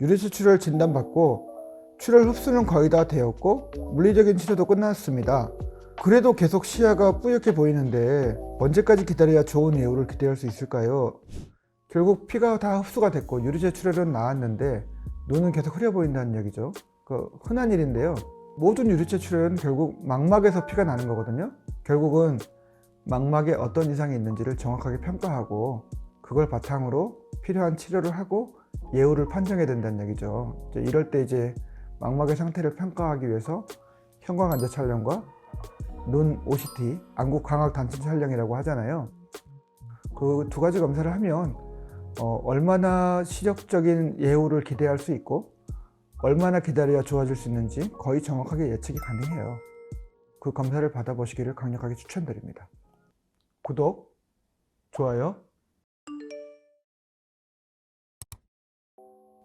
유리수 출혈 진단받고 출혈 흡수는 거의 다 되었고 물리적인 치료도 끝났습니다. 그래도 계속 시야가 뿌옇게 보이는데 언제까지 기다려야 좋은 예후를 기대할 수 있을까요? 결국 피가 다 흡수가 됐고 유리체 출혈은 나았는데 눈은 계속 흐려 보인다는 얘기죠. 그 흔한 일인데요. 모든 유리체 출혈은 결국 망막에서 피가 나는 거거든요. 결국은 망막에 어떤 이상이 있는지를 정확하게 평가하고 그걸 바탕으로 필요한 치료를 하고 예후를 판정해야 된다는 얘기죠. 이럴 때 이제 망막의 상태를 평가하기 위해서 형광 환자 촬영과 눈 OCT, 안구 광학 단층 촬영이라고 하잖아요. 그 두 가지 검사를 하면 어, 얼마나 시력적인 예후를 기대할 수 있고 얼마나 기다려야 좋아질 수 있는지 거의 정확하게 예측이 가능해요. 그 검사를 받아보시기를 강력하게 추천드립니다. 구독, 좋아요.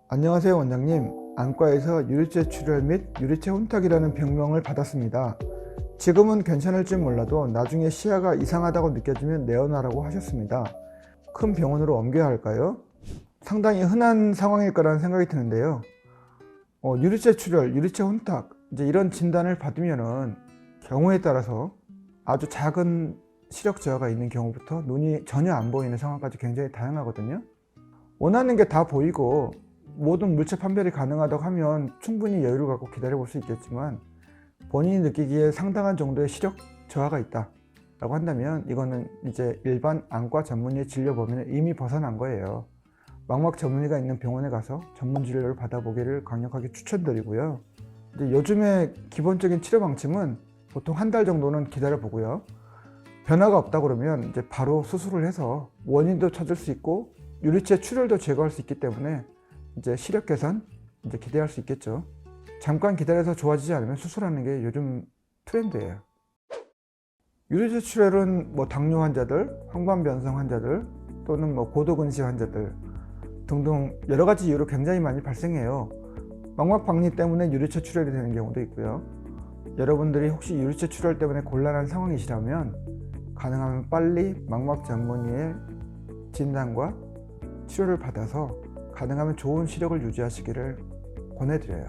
안녕하세요 원장님. 안과에서 유리체 출혈 및 유리체 혼탁이라는 병명을 받았습니다. 지금은 괜찮을지 몰라도 나중에 시야가 이상하다고 느껴지면 내원하라고 하셨습니다. 큰 병원으로 옮겨야 할까요? 상당히 흔한 상황일 거라는 생각이 드는데요. 어, 유리체 출혈, 유리체 혼탁 이제 이런 진단을 받으면은 경우에 따라서 아주 작은 시력 저하가 있는 경우부터 눈이 전혀 안 보이는 상황까지 굉장히 다양하거든요. 원하는 게 다 보이고 모든 물체 판별이 가능하다고 하면 충분히 여유를 갖고 기다려 볼 수 있겠지만 본인이 느끼기에 상당한 정도의 시력 저하가 있다 라고 한다면 이거는 이제 일반 안과 전문의 진료 범위는 이미 벗어난 거예요. 망막 전문의가 있는 병원에 가서 전문 진료를 받아보기를 강력하게 추천드리고요. 이제 요즘에 기본적인 치료 방침은 보통 한 달 정도는 기다려 보고요. 변화가 없다 그러면 이제 바로 수술을 해서 원인도 찾을 수 있고 유리체 출혈도 제거할 수 있기 때문에 이제 시력 개선 이제 기대할 수 있겠죠. 잠깐 기다려서 좋아지지 않으면 수술하는 게 요즘 트렌드예요. 유리체 출혈은 뭐 당뇨 환자들, 황반변성 환자들 또는 뭐 고도근시 환자들 등등 여러 가지 이유로 굉장히 많이 발생해요. 망막 박리 때문에 유리체 출혈이 되는 경우도 있고요. 여러분들이 혹시 유리체 출혈 때문에 곤란한 상황이시라면 가능하면 빨리 망막 전문의의 진단과 치료를 받아서 가능하면 좋은 시력을 유지하시기를 권해드려요.